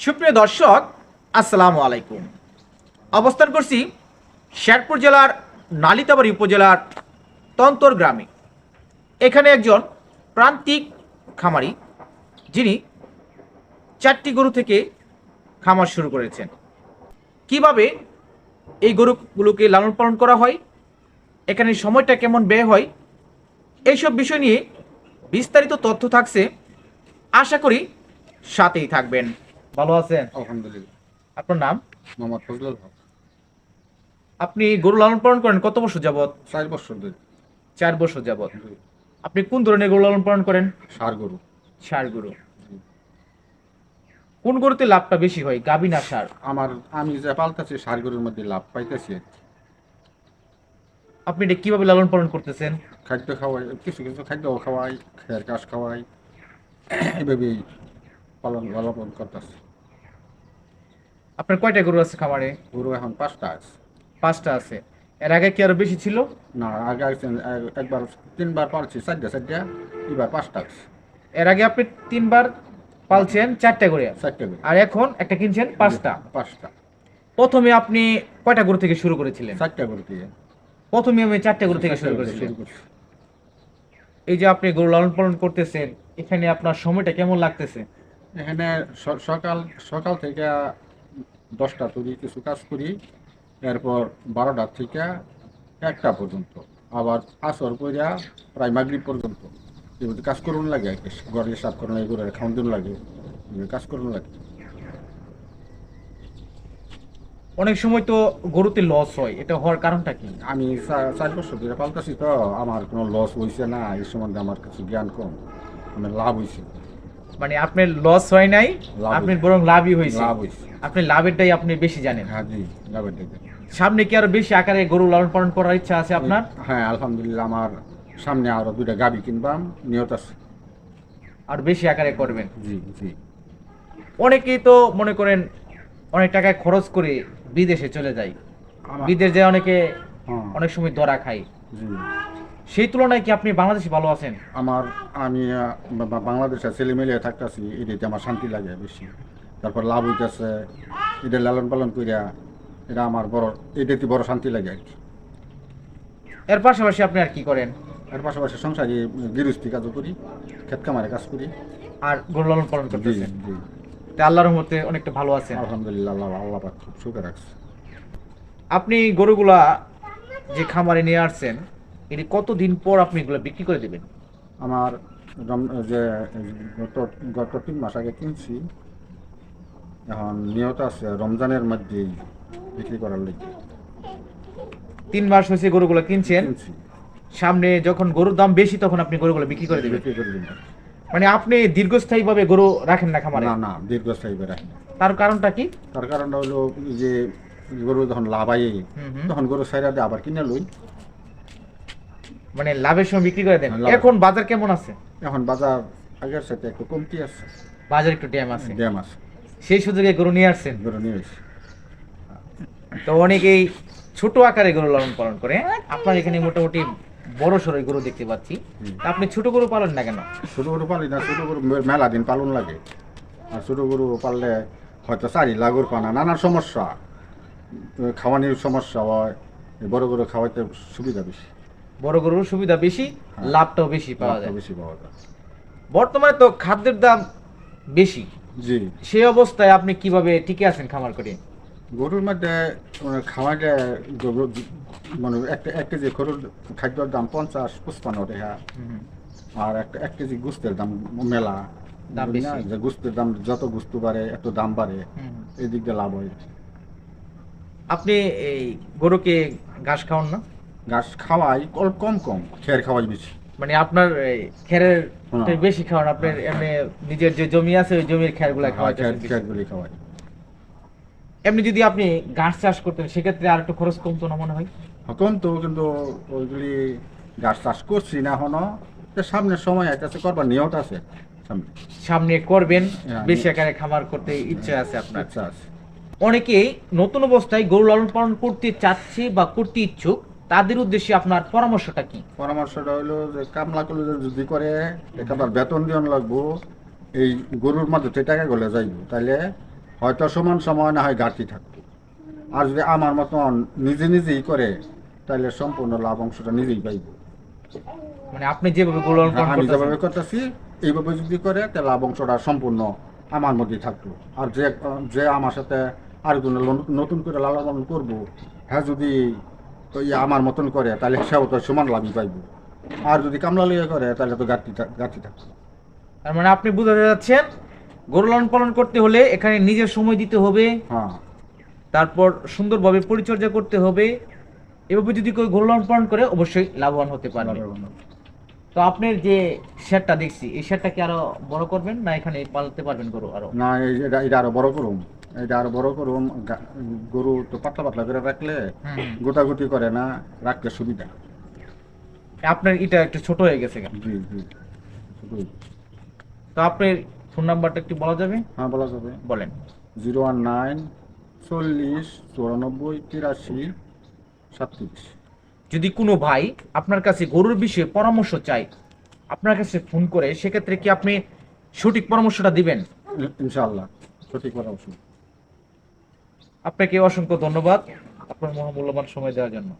সুপ্রিয় দর্শক, আসসালামু আলাইকুম। অবস্থান করছি শেরপুর জেলার নালিতাবাড়ি উপজেলার তন্তর গ্রামে। এখানে একজন প্রান্তিক খামারি, যিনি চারটি গরু থেকে খামার শুরু করেছেন। কীভাবে এই গরুগুলোকে লালন পালন করা হয়? এখানে সময়টা কেমন ব্যয় হয়? এইসব বিষয় নিয়ে বিস্তারিত তথ্য থাকছে। আশা করি সাথেই থাকবেন। ভালো আছেন? আলহামদুলিল্লাহ। আপনার নাম? মোহাম্মদ ফজলুল হক। আপনি গরু লালন পালন করেন কত বছর যাবত চার বছর ধরে। চার বছর যাবত আপনি কোন ধরনের গরু লালন পালন করেন? সার গরু। ষাঁড় গরু। কোন গরুতে লাভটা বেশি হয় গাবি না সার আমার আমি যে পালতেছি সার গরুর মধ্যে লাভ পাইতেছি। আপনি এটা কীভাবে লালন পালন করতেছেন? খাদ্য খাওয়াই কিছু কিছু খাদ্য খাওয়াই খেয়ার কাজ খাওয়াই এভাবেই পালন লালন পালন করতেছি। আপনার কয়টা গরু আছে খামারে? গরু এখন পাঁচটা আছে। পাঁচটা আছে। এর আগে কি আরও বেশি ছিল? না আগে একবার তিনবার পালছি চারটা চারটা এবার পাঁচটা আছে। এর আগে আপনি তিনবার পালছেন চারটা করে। চারটা গরু আর এখন একটা কিনছেন পাঁচটা। পাঁচটা। প্রথমে আপনি কয়টা গরু থেকে শুরু করেছিলেন? চারটা গরু থেকে। প্রথমে আমি চারটা গরু থেকে শুরু চারটা গরু করেছিলেন। শুরু করছি। এই যে আপনি গরু লালন পালন করতেছেন এখানে আপনার সময়টা কেমন লাগতেছে? এখানে সকাল সকাল থেকে দশটা তুলি কিছু কাজ করি এরপর বারোটা থেকে একটা পর্যন্ত। আবার আসর কইরা প্রায় মাগরিব পর্যন্ত। এগুলো কাজ করুন লাগে ঘরে সাফ করুন লাগে ঘরে খাওয়ান দিন লাগে কাজ করুন লাগে। অনেক সময় তো গরুতে লস হয় এটা হওয়ার কারণটা কি? আমি চার বছর ধরে পাল্টাছি তো আমার কোনো লস হয়েছে না এই সম্বন্ধে আমার কিছু জ্ঞান কম মানে লাভ হয়েছে মানে আপনার লস হয় নাই লাভ আপনি হয়েছে। বরং লাভই হয়েছে। আপনি লাভেরটাই আপনি বেশি জানেন। হ্যাঁ জি সামনে কি আরও বেশি আকারে গরু লালন পালন করার ইচ্ছা আছে আপনার? হ্যাঁ আলহামদুলিল্লাহ আমার সামনে আরও দুইটা গাবি কিনবাম নিয়ত আছে। আর বেশি আকারে করবেন। জি জি। অনেকেই তো মনে করেন অনেক টাকা খরচ করে বিদেশে চলে যায়। বিদেশ যায় অনেকে হ্যাঁ, অনেক সময় দরা খায়। জি। সেই তুলনায় কি আপনি বাংলাদেশে ভালো আছেন? আমার আমি বাংলাদেশে ছেলে মিলে থাকতেছি এটাতে আমার শান্তি লাগে বেশি। তারপর লাভ হইতেছে এটা লালন পালন করিয়া এটা আমার বড় এটাতে বড় শান্তি লাগে আর কি? এর পাশাপাশি আপনি আর কি করেন? এর পাশাপাশি সংসারে গৃহস্থী কাজও করি ক্ষেত কামারে কাজ করি। আর গরু লালন পালন করতেছেন? জি। তা আল্লাহর রহমতে অনেকটা ভালো আছেন। আলহামদুলিল্লাহ আল্লাহ আল্লাহ পাক খুব সুখে রাখছে। আপনি গরুগুলা যে খামারে নিয়ে আসছেন এটি কতদিন পর আপনি এগুলো বিক্রি করে দেবেন? আমার যে গত গত তিন মাস আগে কিনছি এখন নিয়ত আছে রমজানের মধ্যে বিক্রি করার লেগে। তিন মাস হয়েছে গরুগুলো কিনছেন। সামনে যখন গরুর দাম বেশি তখন আপনি গরুগুলো বিক্রি করে দেবেন। বিক্রি করে দিন মানে আপনি দীর্ঘস্থায়ী ভাবে গরু রাখেন না খামারে? না না দীর্ঘস্থায়ী বেড়াই না। তার কারণটা কি? তার কারণটা হলো যে গরু যখন লাভ হুম। তখন গরু সাইরা দিয়ে আবার কিনে লই। মানে লাভের সময় বিক্রি করে দেন। এখন বাজার কেমন আছে? এখন বাজার আগের সাথে একটু কমতি আছে। বাজার একটু ড্যাম আছে। ড্যাম আছে। সেই সুযোগে গরু নিয়ে আসছেন? গরু নিয়ে এসে তো অনেকেই ছোট আকারে গরু লালন পালন করে আপনার এখানে মোটামুটি বড় সড়ো গরু দেখতে পাচ্ছি। আপনি ছোট গরু পালন না কেন? ছোটো গরু পালি না ছোটো গরু মেলা দিন পালন লাগে। আর ছোটো গরু পাললে হয়তো চারি লাগুর পানা নানান সমস্যা। তো খাওয়ানির সমস্যা হয় বড় গরু খাওয়াইতে সুবিধা বেশি। বড় গরুর সুবিধা বেশি হ্যাঁ। লাভটাও বেশি পাওয়া যায়। বেশি পাওয়া যায়। বর্তমানে তো খাদ্যের দাম বেশি। জি। সেই অবস্থায় আপনি কীভাবে টিকে আছেন খামার করে? গরুর মধ্যে মানে খাওয়াইতে মানে একটা এক কেজি গরুর খাদ্যর দাম পঞ্চাশ পঁচপান্ন টাকা। আর একটা এক কেজি গুস্তের দাম মেলা। দাম। যে গুস্তের দাম যত গুস্তু বাড়ে এত দাম বাড়ে। এই দিক দিয়ে লাভ হয়। আপনি এই গরুকে ঘাস খাওয়ান না? ঘাস খাওয়াই কম কম খের খাওয়াই বেশি। মানে আপনার এই খেরের হ্যাঁ। বেশি খাওয়ান আপনার এমনি নিজের যে জমি আছে ওই জমির খেরগুলা খাওয়াই খের খেরগুলি খাওয়াই। এমনি যদি আপনি ঘাস চাষ করতেন সেক্ষেত্রে আর একটু খরচ কমতো না মনে হয়? কম তো কিন্তু ওইগুলি ঘাস চাষ করছি না তো সামনের সময় আছে করবার নিয়ত আছে সামনে। করবেন হ্যাঁ, বেশি আকারে খামার করতে ইচ্ছা আছে আপনার। ইচ্ছা আছে। অনেকেই নতুন অবস্থায় গরু লালন পালন করতে চাচ্ছে বা করতে ইচ্ছুক তাদের উদ্দেশ্যে আপনার পরামর্শটা কি? পরামর্শটা হলো যে কামলা করলে যদি করে একেবারে বেতন দিয়ন লাগবো এই গরুর মধ্যে টাকা গলে যাইব তাহলে হয়তো সমান সময় না হয় ঘাটতি থাকতো আর যদি আমার মতন নিজে নিজেই করে তাহলে সম্পূর্ণ লাভ অংশটা নিজেই পাইব। মানে আপনি যেভাবে হ্যাঁ, আমি যেভাবে করতেছি এইভাবে যদি করে তাহলে লাভ অংশটা সম্পূর্ণ আমার মধ্যেই থাকতো আর যে যে আমার সাথে আরেকজন ল- নতুন করে লালন করব হ্যাঁ যদি ওই আমার মতন করে তাহলে সেও তো সমান লাভই পাইব। আর যদি কামলা লিয়ে করে তাহলে তো ঘাটতি ঘাটতি থাকতো তার মানে আপনি বুঝাতে যাচ্ছেন গরু লালন পালন করতে হলে এখানে নিজের সময় দিতে হবে হ্যাঁ। তারপর সুন্দরভাবে পরিচর্যা করতে হবে এভাবে যদি কেউ গরু লালন পালন করে অবশ্যই লাভবান হতে পারবে। তো আপনার যে শেডটা দেখছি এই শেডটা কি আরও বড় করবেন না এখানে পালতে পারবেন গরু আরও? না এটা আরও বড় করুম এটা আরও বড় করুম গা- গরু তো পাতলা পাতলা করে রাখলে গোটাগুটি করে না রাখতে সুবিধা। আপনার এটা একটু ছোট হয়ে গেছে কেন? জি জি তো আপনার ফোন নাম্বারটা একটু বলা যাবে? হ্যাঁ বলা যাবে। বলেন। জিরো ওয়ান নাইন চল্লিশ চুরানব্বই তিরাশি সাতত্রিশ। যদি কোনো ভাই আপনার কাছে গরুর বিষয়ে পরামর্শ চাই আপনার কাছে ফোন করে সেক্ষেত্রে কি আপনি সঠিক পরামর্শটা দিবেন? ইনশাআল্লাহ সঠিক অবশ্যই আপনাকে অসংখ্য ধন্যবাদ আপনার মহামূল্যবান সময় দেওয়ার জন্য।